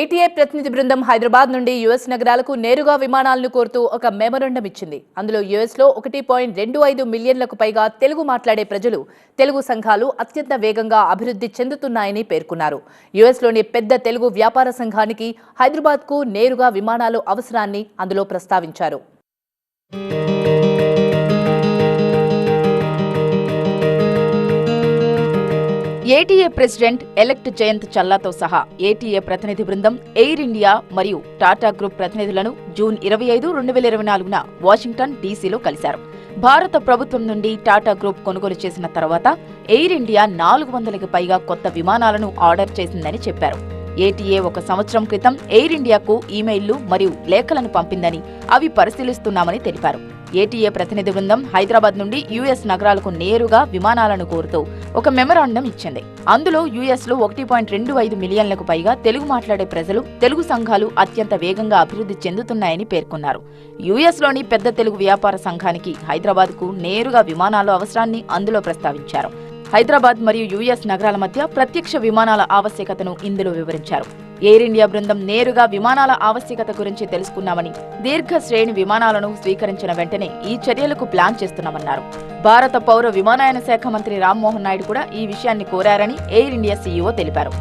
ATA ప్రతినిధి బృందం హైదరాబాద్ నుండి యుఎస్ నగరాలకు నేరుగా విమానాలను కోరుతూ ఒక మెమొరండం ఇచ్చింది. అందులో యుఎస్లో ఒకటి పాయింట్ రెండు ఐదు మిలియన్లకు పైగా తెలుగు మాట్లాడే ప్రజలు తెలుగు సంఘాలు అత్యంత వేగంగా అభివృద్ధి చెందుతున్నాయని పేర్కొన్నారు. యుఎస్లోని పెద్ద తెలుగు వ్యాపార సంఘానికి హైదరాబాద్కు నేరుగా విమానాలు అవసరాన్ని అందులో ప్రస్తావించారు. ఏటీఏ ప్రెసిడెంట్ ఎలెక్ట్ జయంత్ చల్లాతో సహా ఏటీఏ ప్రతినిధి బృందం ఎయిర్ ఇండియా మరియు టాటా గ్రూప్ ప్రతినిధులను జూన్ ఇరవై ఐదు రెండు వేల ఇరవై నాలుగున వాషింగ్టన్ డీసీలో కలిశారు. భారత ప్రభుత్వం నుండి టాటా గ్రూప్ కొనుగోలు చేసిన తర్వాత ఎయిర్ ఇండియా నాలుగు వందలకి పైగా కొత్త విమానాలను ఆర్డర్ చేసిందని చెప్పారు. ఏటీఏ ఒక సంవత్సరం క్రితం ఎయిర్ ఇండియాకు ఈమెయిల్లు మరియు లేఖలను పంపిందని అవి పరిశీలిస్తున్నామని తెలిపారు. ఏటీఏ ప్రతినిధి బృందం హైదరాబాద్ నుండి యుఎస్ నగరాలకు నేరుగా విమానాలను కోరుతూ ఒక మెమరాండం ఇచ్చింది. అందులో యుఎస్లో ఒకటి పాయింట్ రెండు ఐదు మిలియన్లకు పైగా తెలుగు మాట్లాడే ప్రజలు తెలుగు సంఘాలు అత్యంత వేగంగా అభివృద్ధి చెందుతున్నాయని పేర్కొన్నారు. యుఎస్లోని పెద్ద తెలుగు వ్యాపార సంఘానికి హైదరాబాద్కు నేరుగా విమానాలు అవసరాన్ని అందులో ప్రస్తావించారు. హైదరాబాద్ మరియు యుఎస్ నగరాల మధ్య ప్రత్యక్ష విమానాల ఆవశ్యకతను ఇందులో వివరించారు. ఎయిర్ ఇండియా బృందం నేరుగా విమానాల ఆవశ్యకత గురించి తెలుసుకున్నామని దీర్ఘ శ్రేణి విమానాలను స్వీకరించిన వెంటనే ఈ చర్యలకు ప్లాన్ చేస్తున్నామన్నారు. భారత పౌర విమానయాన శాఖ మంత్రి రామ్మోహన్ నాయుడు కూడా ఈ విషయాన్ని కోరారని ఎయిర్ ఇండియా సీఈఓ తెలిపారు.